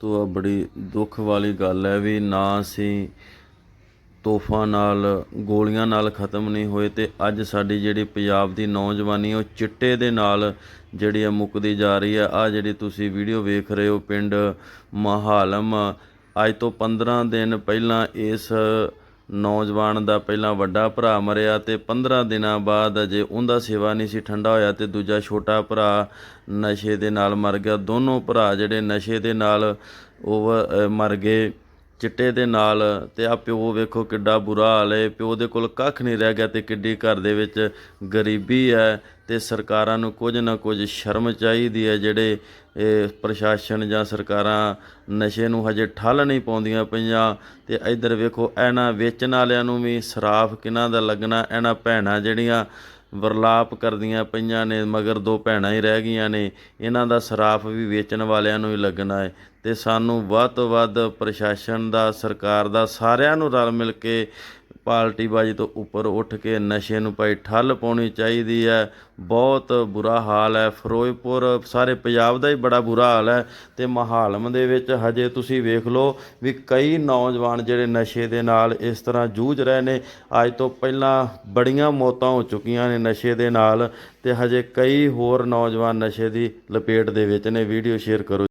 ਤੋਂ ਆ ਬੜੀ ਦੁੱਖ ਵਾਲੀ ਗੱਲ ਹੈ ਵੀ ਨਾ ਅਸੀਂ ਤੋਹਫਾ ਨਾਲ, ਗੋਲੀਆਂ ਨਾਲ ਖਤਮ ਨਹੀਂ ਹੋਏ ਤੇ ਅੱਜ ਸਾਡੀ ਜਿਹੜੀ ਪੰਜਾਬ ਦੀ ਨੌਜਵਾਨੀ ਉਹ ਚਿੱਟੇ ਦੇ ਨਾਲ ਜਿਹੜੀ ਆ ਮੁੱਕਦੀ ਜਾ ਰਹੀ ਹੈ। ਆ ਜਿਹੜੀ ਤੁਸੀਂ ਵੀਡੀਓ ਵੇਖ ਰਹੇ ਹੋ ਪਿੰਡ ਮਹਾਲਮ, ਅੱਜ ਤੋਂ 15 ਦਿਨ ਪਹਿਲਾਂ ਇਸ ਨੌਜਵਾਨ ਦਾ ਪਹਿਲਾਂ ਵੱਡਾ ਭਰਾ ਮਰਿਆ ਤੇ 15 ਦਿਨਾਂ ਬਾਅਦ ਅਜੇ ਉਹਦਾ ਸੇਵਾ ਨਹੀਂ ਸੀ, ਠੰਡਾ ਹੋਇਆ ਤੇ ਦੂਜਾ ਛੋਟਾ ਭਰਾ ਨਸ਼ੇ ਦੇ ਨਾਲ ਮਰ ਗਿਆ। ਦੋਨੋਂ ਭਰਾ ਜਿਹੜੇ ਨਸ਼ੇ ਦੇ ਨਾਲ ਉਹ ਮਰ ਗਏ। ਚਿੱਟੇ ਦੇ ਨਾਲ ਤੇ ਆ ਪਿਓ ਵੇਖੋ ਕਿੱਡਾ ਬੁਰਾ ਹਾਲ ਹੈ। ਪਿਓ ਦੇ ਕੋਲ ਕੱਖ ਨਹੀਂ ਰਹਿ ਗਿਆ ਤੇ ਕਿੱਡੀ ਘਰ ਦੇ ਵਿੱਚ ਗਰੀਬੀ ਹੈ ਤੇ ਸਰਕਾਰਾਂ ਨੂੰ ਕੁਝ ਨਾ ਕੁਝ ਸ਼ਰਮ ਚਾਹੀਦੀ ਹੈ ਜਿਹੜੇ ਪ੍ਰਸ਼ਾਸਨ ਜਾਂ ਸਰਕਾਰਾਂ ਨਸ਼ੇ ਨੂੰ ਹਜੇ ਠੱਲ ਨਹੀਂ ਪਾਉਂਦੀਆਂ ਪਈਆਂ। ਤੇ ਇੱਧਰ ਵੇਖੋ, ਇਹਨਾਂ ਵੇਚਣ ਵਾਲਿਆਂ ਨੂੰ ਵੀ ਸਰਾਫ ਕਿਹਨਾਂ ਦਾ ਲੱਗਣਾ, ਇਹਨਾਂ ਭੈਣਾਂ ਜਿਹੜੀਆਂ ਵਰਲਾਪ ਕਰਦੀਆਂ ਪਈਆਂ ਨੇ, ਮਗਰ ਦੋ ਭੈਣਾਂ ਹੀ ਰਹਿ ਗਈਆਂ ਨੇ। ਇਹਨਾਂ ਦਾ ਸਰਾਫ ਵੀ ਵੇਚਣ ਵਾਲਿਆਂ ਨੂੰ ਹੀ ਲੱਗਣਾ ਹੈ। ਤੇ ਸਾਨੂੰ ਵੱਧ ਤੋਂ ਵੱਧ ਪ੍ਰਸ਼ਾਸਨ ਦਾ, ਸਰਕਾਰ ਦਾ ਸਾਰਿਆਂ ਨੂੰ ਰਲ ਮਿਲ ਕੇ ਪਾਰਟੀਬਾਜ਼ੀ ਤੋਂ ਉੱਪਰ ਉੱਠ ਕੇ ਨਸ਼ੇ ਨੂੰ ਭਾਈ ਠੱਲ ਪਾਉਣੀ ਚਾਹੀਦੀ ਹੈ। ਬਹੁਤ ਬੁਰਾ ਹਾਲ ਹੈ। ਫਿਰੋਜ਼ਪੁਰ ਸਾਰੇ ਪੰਜਾਬ ਦਾ ਹੀ ਬੜਾ ਬੁਰਾ ਹਾਲ ਹੈ ਤੇ ਮਹਾਲਮ ਦੇ ਵਿੱਚ ਹਜੇ ਤੁਸੀਂ ਵੇਖ ਲਓ ਵੀ ਕਈ ਨੌਜਵਾਨ ਜਿਹੜੇ ਨਸ਼ੇ ਦੇ ਨਾਲ ਇਸ ਤਰ੍ਹਾਂ ਜੂਝ ਰਹੇ ਨੇ। ਅੱਜ ਤੋਂ ਪਹਿਲਾਂ ਬੜੀਆਂ ਮੌਤਾਂ ਹੋ ਚੁੱਕੀਆਂ ਨੇ ਨਸ਼ੇ ਦੇ ਨਾਲ ਤੇ ਹਜੇ ਕਈ ਹੋਰ ਨੌਜਵਾਨ ਨਸ਼ੇ ਦੀ ਲਪੇਟ ਦੇ ਵਿੱਚ ਨੇ। ਵੀਡੀਓ ਸ਼ੇਅਰ ਕਰੋ।